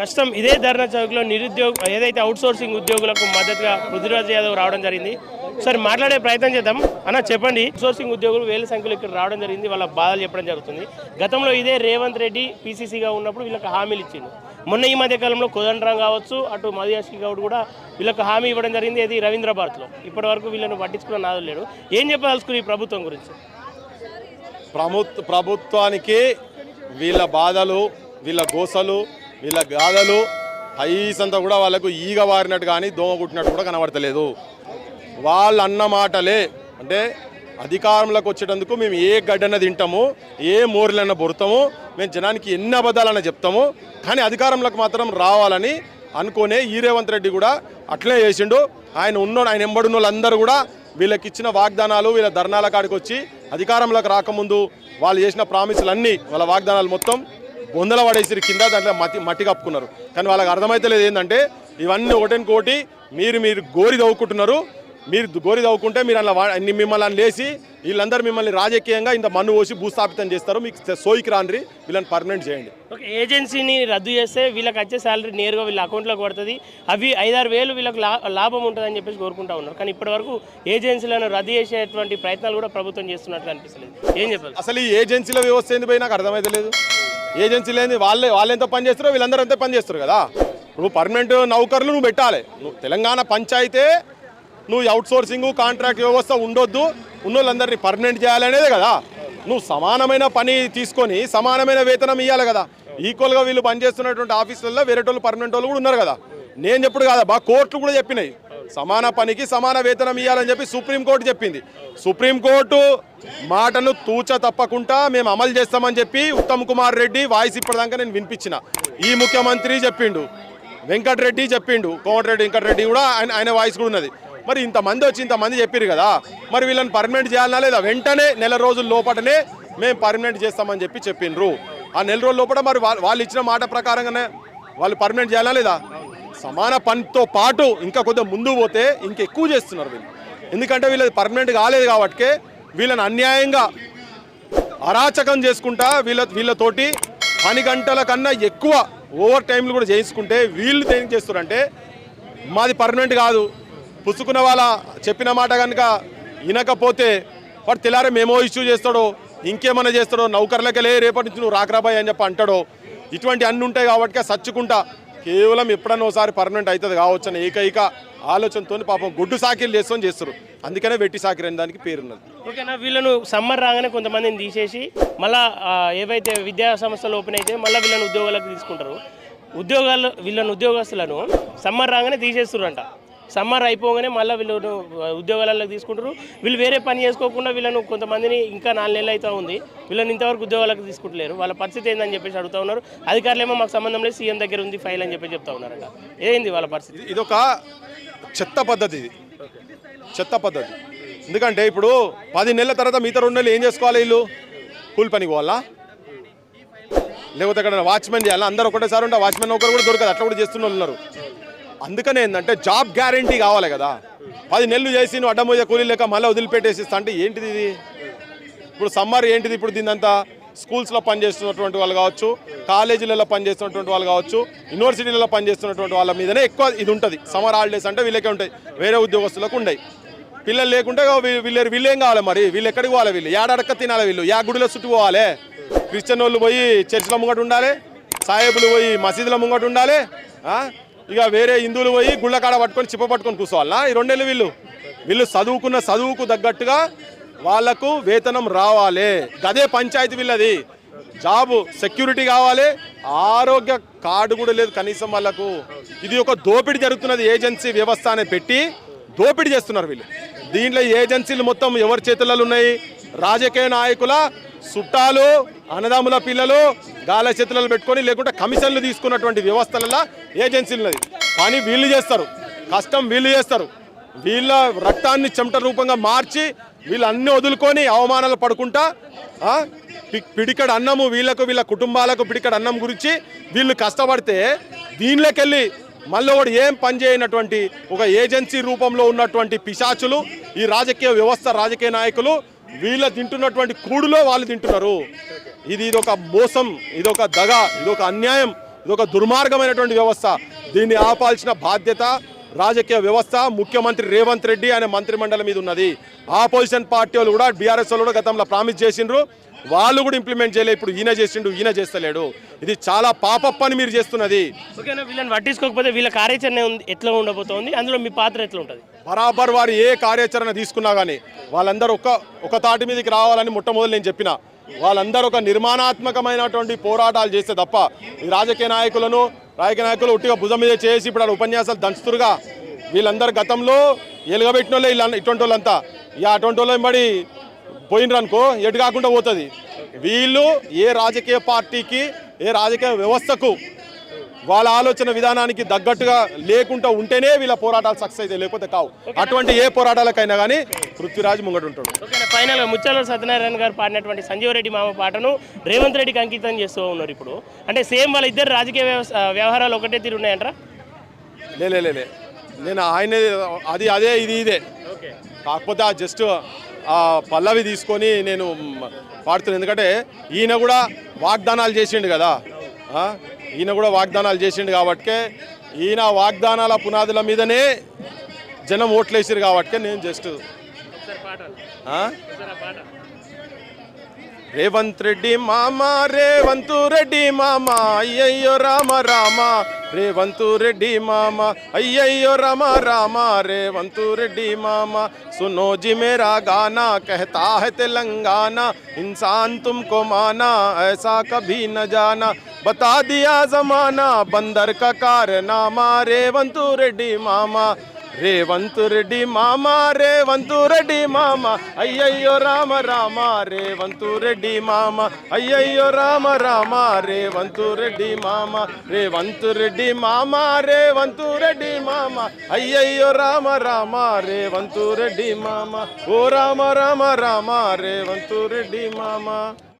ప్రస్తుతం ఇదే ధర్నా చౌక్లో నిరుద్యోగ ఏదైతే అవుట్ సోర్సింగ్ ఉద్యోగులకు మద్దతుగా పృథ్వీరాజ్ యాదవ్ రావడం జరిగింది. సరే మాట్లాడే ప్రయత్నం చేద్దాం. అన్న చెప్పండి. సోర్సింగ్ ఉద్యోగులు వేల సంఖ్యలో ఇక్కడ రావడం జరిగింది. వాళ్ళ బాధలు చెప్పడం జరుగుతుంది. గతంలో ఇదే రేవంత్ రెడ్డి పీసీసీగా ఉన్నప్పుడు వీళ్ళకి హామీలు ఇచ్చింది మొన్న ఈ మధ్య కాలంలో కోదండరాం కావచ్చు అటు మధుయాషి గౌడ్ కూడా వీళ్ళకి హామీ ఇవ్వడం జరిగింది. ఇది రవీంద్ర భారత్లో. ఇప్పటి వరకు వీళ్ళని పట్టించుకున్న నాదు లేడు ఏం చెప్పదలుచుకుని ఈ ప్రభుత్వం గురించి? ప్రభుత్వ ప్రభుత్వానికి వీళ్ళ బాధలు వీళ్ళ గోసలు వీళ్ళ గాథలు హైస్ అంతా కూడా వాళ్ళకు ఈగ వారినట్టు కానీ దోమ కుట్టినట్టు కూడా కనబడతలేదు. వాళ్ళు అన్న మాటలే అంటే అధికారంలోకి వచ్చేటందుకు మేము ఏ గడ్డన తింటాము ఏ మోర్లన్న బొరుతాము మేము జనానికి ఎన్ని అబద్ధాలన్నా చెప్తాము కానీ అధికారంలోకి మాత్రం రావాలని అనుకునే ఈ రేవంత్ రెడ్డి కూడా అట్లే చేసిండు. ఆయన ఉన్న ఆయన ఎంబడిన వాళ్ళందరూ కూడా వీళ్ళకి ఇచ్చిన వాగ్దానాలు వీళ్ళ ధర్నాల కాడికి వచ్చి అధికారంలోకి రాకముందు వాళ్ళు చేసిన ప్రామిసులు అన్నీ వాళ్ళ వాగ్దానాలు మొత్తం బొందల పడేసిరి కింద దాంట్లో మట్టి మట్టి కప్పుకున్నారు. కానీ వాళ్ళకి అర్థమైతలేదు ఏంటంటే ఇవన్నీ ఒకటిని కోటి మీరు మీరు గోరి దవ్వుకుంటున్నారు మీరు గోరి దవ్వుకుంటే మీరు అలా మిమ్మల్ని లేచి వీళ్ళందరూ మిమ్మల్ని రాజకీయంగా ఇంత మన్ను పోసి భూస్థాపితం చేస్తారు. మీకు సోయికి రాండ్రి వీళ్ళని పర్మనెంట్ చేయండి. ఒక ఏజెన్సీని రద్దు చేస్తే వీళ్ళకి వచ్చే శాలరీ నేరుగా వీళ్ళ అకౌంట్లోకి పడుతుంది అవి ఐదారు వేలు వీళ్ళకి లా లాభం ఉంటుందని చెప్పేసి కోరుకుంటా ఉన్నారు. కానీ ఇప్పటివరకు ఏజెన్సీలను రద్దు చేసేటువంటి ప్రయత్నాలు కూడా ప్రభుత్వం చేస్తున్నట్టు అనిపిస్తలేదు. ఏం చెప్పాలి? అసలు ఈ ఏజెన్సీల వ్యవస్థ ఏంది పోయి నాకు అర్థమైతలేదు ఏజెన్సీ ఏంది వాళ్ళే వాళ్ళు ఎంత పని చేస్తారో వీళ్ళందరూ అంతే పని చేస్తారు కదా. నువ్వు పర్మనెంట్ నౌకర్లు నువ్వు పెట్టాలి. నువ్వు తెలంగాణ పంచాయితే నువ్వు అవుట్సోర్సింగ్ కాంట్రాక్ట్ వ్యవస్థ ఉండొద్దు. ఉన్న వాళ్ళందరినీ పర్మనెంట్ చేయాలనేదే కదా. నువ్వు సమానమైన పని తీసుకొని సమానమైన వేతనం ఇవ్వాలి కదా. ఈక్వల్గా వీళ్ళు పనిచేస్తున్నటువంటి ఆఫీసులలో వేరే వాళ్ళు పర్మనెంట్ వాళ్ళు కూడా ఉన్నారు కదా. నేను చెప్పుడు కాదా బా కోర్టులు కూడా చెప్పినాయి. సమాన పనికి సమాన వేతనం ఇవ్వాలని చెప్పి సుప్రీంకోర్టు చెప్పింది. సుప్రీంకోర్టు మాటను తూచ తప్పకుండా మేము అమలు చేస్తామని చెప్పి ఉత్తమ్ కుమార్ రెడ్డి వాయిస్ ఇప్పటిదాకా నేను వినిపించిన. ఈ ముఖ్యమంత్రి చెప్పిండు వెంకటరెడ్డి చెప్పిండు కోమటిరెడ్డి వెంకటరెడ్డి కూడా ఆయన ఆయన వాయిస్ కూడా ఉన్నది. మరి ఇంతమంది వచ్చి ఇంతమంది చెప్పారు కదా మరి వీళ్ళని పర్మనెంట్ చేయాలన్నా లేదా? వెంటనే నెల రోజుల లోపటనే మేము పర్మనెంట్ చేస్తామని చెప్పి చెప్పిండ్రు. ఆ నెల రోజుల లోపల మరి వాళ్ళు వాళ్ళు ఇచ్చిన మాట ప్రకారంగానే వాళ్ళు పర్మనెంట్ చేయాలా లేదా? సమాన పనితో పాటు ఇంకా కొద్దిగా ముందు పోతే ఇంకెక్కువ చేస్తున్నారు వీళ్ళు. ఎందుకంటే వీళ్ళది పర్మనెంట్ కాలేదు కాబట్టి వీళ్ళని అన్యాయంగా అరాచకం చేసుకుంటా వీళ్ళ వీళ్ళతోటి పని గంటల కన్నా ఎక్కువ ఓవర్ టైంలు కూడా చేయించుకుంటే వీళ్ళు ఏం చేస్తారంటే మాది పర్మనెంట్ కాదు. పుచ్చుకున్న వాళ్ళ చెప్పిన మాట కనుక వినకపోతే వాడు తెల్లారే మేమో ఇష్యూ చేస్తాడో ఇంకేమైనా చేస్తాడో నౌకర్లకెళ్ళే రేపటి నుంచి నువ్వు రాకరాబాయ్ అని చెప్పి అంటాడో ఇటువంటి అన్ని ఉంటాయి కాబట్టి సచ్చుకుంటా కేవలం ఎప్పుడన్నా ఒకసారి పర్మనెంట్ అవుతుంది కావచ్చు అనే ఏకైక ఆలోచనతో పాపం గుడ్డు సాకిలు చేసుకొని చేస్తారు అందుకనే వెట్టి సాకిరి అనే దానికి పేరున్నది. ఓకేనా వీళ్ళను సమ్మర్ రాగానే కొంతమందిని తీసేసి మళ్ళా ఏవైతే విద్యా సంస్థలు ఓపెన్ అయితే మళ్ళీ వీళ్ళని ఉద్యోగాలకు తీసుకుంటారు. ఉద్యోగాలు వీళ్ళని ఉద్యోగస్తులను సమ్మర్ రాగానే తీసేస్తారంట సమ్మర్ అయిపోగానే మళ్ళీ వీళ్ళు ఉద్యోగాలకు తీసుకుంటారు. వీళ్ళు వేరే పని చేసుకోకుండా వీళ్ళను కొంతమందిని ఇంకా నాలుగు నెలలు అయితే ఉంది. వీళ్ళని ఇంతవరకు ఉద్యోగాలకు తీసుకుంటలేరు. వాళ్ళ పరిస్థితి ఏందని చెప్పేసి అడుగుతా ఉన్నారు. అధికారులు ఏమో మాకు సంబంధం లేదు సీఎం దగ్గర ఉంది ఫైల్ అని చెప్పి చెప్తా ఉన్నారు ఏంది వాళ్ళ పరిస్థితి? ఇది- ఇదొక చెత్త పద్ధతి ఇది. చెత్త పద్ధతి. ఎందుకంటే ఇప్పుడు పది నెలల తర్వాత మిగతా రెండు నెలలు ఏం చేసుకోవాలి వీళ్ళు? కూలి పనికి పోవాలా? లేకపోతే అక్కడ వాచ్మెన్ చేయాలా? అందరూ ఒకటేసారి ఉంటే వాచ్మెన్ ఒకరు కూడా దొరకదు. అట్లా కూడా చేస్తున్న వాళ్ళు ఉన్నారు. అందుకనే ఏంటంటే జాబ్ గ్యారంటీ కావాలి కదా. పది నెలలు చేసి నువ్వు అడ్డమోయే కూలీ లేక మళ్ళీ వదిలిపెట్టేసిస్తా అంటే ఏంటిది ఇది? ఇప్పుడు సమ్మర్ ఏంటిది ఇప్పుడు దీనంతా స్కూల్స్లో పనిచేస్తున్నటువంటి వాళ్ళు కావచ్చు కాలేజీలలో పనిచేస్తున్నటువంటి వాళ్ళు కావచ్చు యూనివర్సిటీలలో పనిచేస్తున్నటువంటి వాళ్ళ మీదనే ఎక్కువ ఇది ఉంటుంది. సమ్మర్ హాలిడేస్ అంటే వీళ్ళకే ఉంటాయి. వేరే ఉద్యోగస్తులకు ఉండయి. పిల్లలు లేకుంటే వీళ్ళు వీళ్ళు ఏం కావాలి మరి? వీళ్ళు ఎక్కడికి పోవాలి వీళ్ళు? ఏడడక్క తినాలి వీళ్ళు? యా గుడిలో చుట్టుకోవాలి క్రిస్టియన్ వాళ్ళు పోయి చర్చిల ముంగట ఉండాలి. సాహేబులు పోయి మసీదుల ముంగట ఉండాలి. ఇక వేరే హిందువులు పోయి గుళ్ళకాడ పట్టుకొని చిప్ప పట్టుకొని కూర్చోవాలా? ఈ రెండేళ్ళు వీళ్ళు? వీళ్ళు చదువుకున్న చదువుకు తగ్గట్టుగా వాళ్ళకు వేతనం రావాలి. గదే పంచాయతీ వీళ్ళది. జాబు సెక్యూరిటీ కావాలి. ఆరోగ్య కార్డు కూడా లేదు కనీసం వాళ్ళకు. ఇది ఒక దోపిడీ జరుగుతున్నది. ఏజెన్సీ వ్యవస్థ అనేది పెట్టి దోపిడీ చేస్తున్నారు వీళ్ళు. దీంట్లో ఏజెన్సీలు మొత్తం ఎవరి చేతులలో ఉన్నాయి? రాజకీయ నాయకుల చుట్టాలు అన్నదమ్ముల పిల్లలు గాల చేతులలో పెట్టుకొని లేకుంటే కమిషన్లు తీసుకున్నటువంటి వ్యవస్థలలో ఏజెన్సీలు కానీ వీళ్ళు చేస్తారు. కష్టం వీళ్ళు చేస్తారు. వీళ్ళ రక్తాన్ని చెమట రూపంగా మార్చి వీళ్ళు వదులుకొని అవమానాలు పడుకుంటా పిడికడ అన్నము వీళ్ళకు వీళ్ళ కుటుంబాలకు పిడికడ అన్నం గురించి వీళ్ళు కష్టపడితే దీనిలోకెళ్ళి మళ్ళీ ఒకటి ఏం పనిచేయనటువంటి ఒక ఏజెన్సీ రూపంలో ఉన్నటువంటి పిశాచులు ఈ రాజకీయ వ్యవస్థ రాజకీయ నాయకులు వీళ్ళ తింటున్నటువంటి కూడులో వాళ్ళు తింటున్నారు. ఇది ఇదొక మోసం ఇదొక దగ ఇదొక అన్యాయం ఇది ఒక దుర్మార్గమైనటువంటి వ్యవస్థ. దీన్ని ఆపాల్సిన బాధ్యత రాజకీయ వ్యవస్థ ముఖ్యమంత్రి రేవంత్ రెడ్డి అనే మంత్రిమండలి మీద ఉన్నది. ఆపోజిషన్ పార్టీ వాళ్ళు కూడా బీఆర్ఎస్ వాళ్ళు కూడా గతంలో ప్రామిస్ చేసిండ్రు. వాళ్ళు కూడా ఇంప్లిమెంట్ చేయలేదు ఇప్పుడు ఈయన చేసిండు ఈయన చేస్తలేడు. ఇది చాలా పాప పని మీరు చేస్తున్నది. ఓకేనా వీళ్ళని పట్టించుకోకపోతే వీళ్ళ కార్యాచరణ ఎట్లా ఉండబోతోంది? అందులో మీ పాత్ర ఎట్లా ఉంటుంది? బరాబర్ వారు ఏ కార్యాచరణ తీసుకున్నా కానీ వాళ్ళందరూ ఒక ఒక తాటి మీదకి రావాలని మొట్టమొదటి నేను చెప్పిన. వాళ్ళందరూ ఒక నిర్మాణాత్మకమైనటువంటి పోరాటాలు చేస్తే తప్ప ఈ రాజకీయ నాయకులను రాజకీయ నాయకులు ఉట్టిగా భుజం మీద చేసి ఇప్పుడు వాళ్ళ ఉపన్యాసాలు దంచుతురుగా. వీళ్ళందరూ గతంలో ఎలుగబెట్టిన వాళ్ళే వీళ్ళ ఇటువంటి వాళ్ళంతా. ఇక అటువంటి వాళ్ళు బడి పోయినరు అనుకో ఎటు కాకుండా పోతుంది. వీళ్ళు ఏ రాజకీయ పార్టీకి ఏ రాజకీయ వ్యవస్థకు వాళ్ళ ఆలోచన విధానానికి తగ్గట్టుగా లేకుండా ఉంటేనే వీళ్ళ పోరాటాలు సక్సెస్ అయితే లేకపోతే కావు. అటువంటి ఏ పోరాటాలకైనా కానీ పృథ్వీరాజ్ ముంగట ఉంటాడు. ఫైనల్గా ముత్యాల సత్యనారాయణ గారు పాడినటువంటి సంజీవ్ రెడ్డి మామ పాటను రేవంత్ రెడ్డికి అంకితం చేస్తూ ఉన్నారు ఇప్పుడు. అంటే సేమ్ వాళ్ళ ఇద్దరు రాజకీయ వ్యవహారాలు ఒకటే తీరు ఉన్నాయంటారా? లే లే, లే, లే. నేను ఆయన అది అదే ఇది ఇదే. ఓకే. కాకపోతే ఆ జస్ట్ ఆ పల్లవి తీసుకొని నేను పాడుతున్నాను ఎందుకంటే ఈయన కూడా వాగ్దానాలు చేసిండు కదా? ఈయన కూడా వాగ్దానాలు చేసిండు కాబట్టే ఈయన వాగ్దానాల పునాదుల మీదనే జనం ఓట్లేసారు కాబట్టే నేను జస్ట్ రేవంత్ రెడ్డి మామ రేవంతు రెడ్డి మామ అయ్యయ్యో రామ రామ రేవంతు రెడ్డి మామ అయ్యయ్యో రామ రామ రేవంతు రెడ్డి మామ सुनो जी मेरा गाना कहता है तेलंगाना इंसान तुमको माना ऐसा कभी न जाना बता दिया जमाना बंदर का कारनामा रेवंतु रेड्डी मामा రేవంత్ రెడ్డి మామ రేవంతు రెడ్డి మామ. అయ్యయ్యో రామ రామ రేవంతు రెడ్డి మామ. అయ్యయ్యో రామ రామ రేవంతు రెడ్డి మామ. రేవంతు రెడ్డి మామ రేవంతు రెడ్డి మామ. అయ్యయ్యో రామ రామ రేవంతు రెడ్డి మామ. ఓ రామ రామ రామ రేవంతు రెడ్డి మామ.